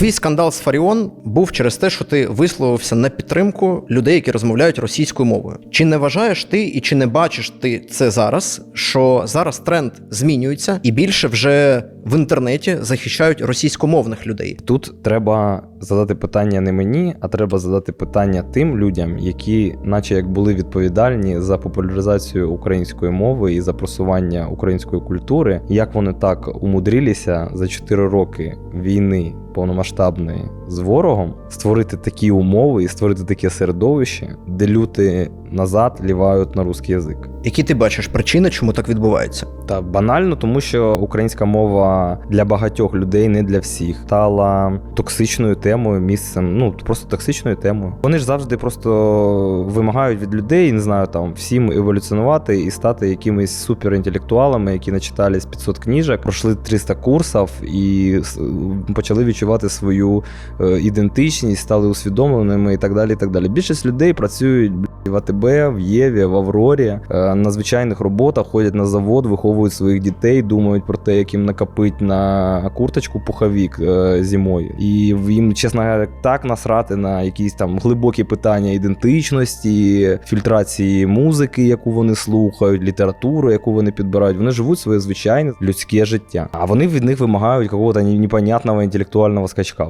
Твій скандал з Фаріон був через те, що ти висловився на підтримку людей, які розмовляють російською мовою. Чи не вважаєш ти і чи не бачиш ти це зараз? Що зараз тренд змінюється, і більше вже в інтернеті захищають російськомовних людей? Тут треба задати питання не мені, а треба задати питання тим людям, які, наче як були відповідальні за популяризацію української мови і за просування української культури, як вони так умудрилися за 4 роки війни повномасштабної з ворогом створити такі умови і створити таке середовище, де люди назад лівають на русський язик. Які ти бачиш причини, чому так відбувається? Та банально, тому що українська мова для багатьох людей, не для всіх, стала токсичною темою, місцем, ну просто токсичною темою. Вони ж завжди просто вимагають від людей, не знаю, там всім еволюціонувати і стати якимись суперінтелектуалами, які начитались 500 книжок, пройшли 300 курсів і почали відчувати свою е, ідентичність, стали усвідомленими і так далі. І так далі. Більшість людей працюють в АТБ, в Єві, в Аврорі е, на звичайних роботах, ходять на завод, виховують своїх дітей, думають про те, як їм накопить на курточку пуховік е, зимою. І їм, чесно так насрати на якісь там глибокі питання ідентичності, фільтрації музики, яку вони слухають, літературу, яку вони підбирають. Вони живуть своє звичайне людське життя. А вони від них вимагають якогось непонятного інтелектуального скачка.